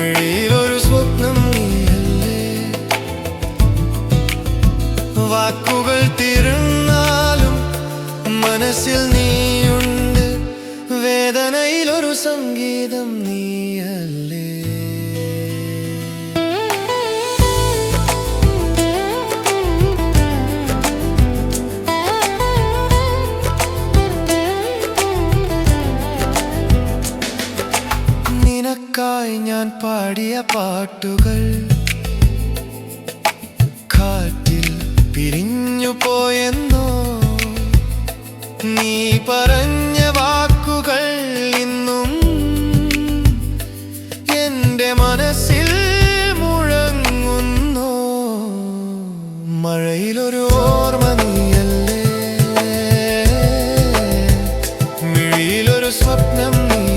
മിഴിയിലൊരു സ്വപ്നം വാക്കുകൾ തിരുന്നാലും മനസ്സിൽ നീയുണ്ട്. വേദനയിലൊരു സംഗീതം നീയല്ലേ? ഞാൻ പാടിയ പാട്ടുകൾ. കാറ്റിൽ പിരിഞ്ഞു പോയെന്നോ? നീ പറഞ്ഞ വാക്കുകൾ ഇന്നും എന്റെ മനസ്സിൽ മുഴങ്ങുന്നു. മഴയിലൊരു ഓർമ്മ നീയല്ലേ? മിഴിയിലൊരു സ്വപ്നം നീയല്ലേ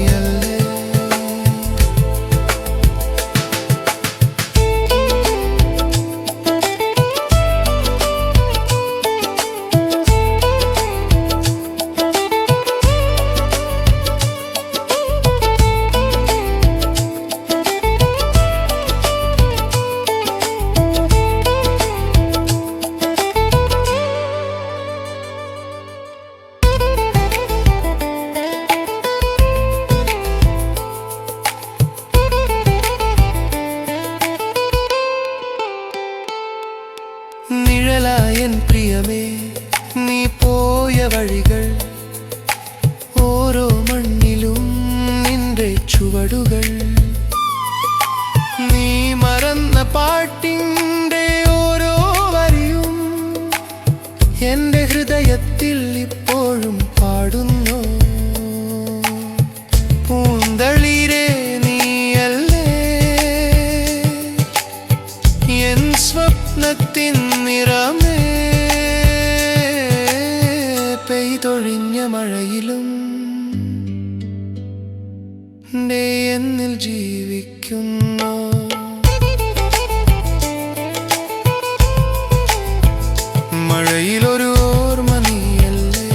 നിഴലായൻ പ്രിയമേ നീ പോയ വഴികൾ ഓരോ മണ്ണിലും നിന്റെ ചുവടുകൾ. നീ മറന്ന പാട്ടിന്റെ ഓരോ വരിയും എന്റെ ഹൃദയത്തിൽ ഇപ്പോഴും പാടുന്നു. നിറമേ പെയ്തൊഴിഞ്ഞ മഴയിലും എന്നിൽ ജീവിക്കുന്നു. മഴയിലൊരു ഓർമ്മ നീയല്ലേ?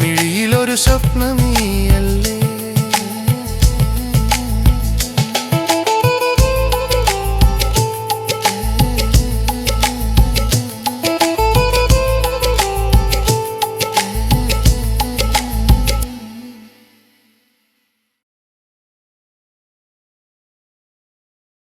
മിഴിയിലൊരു സ്വപ്നം നീ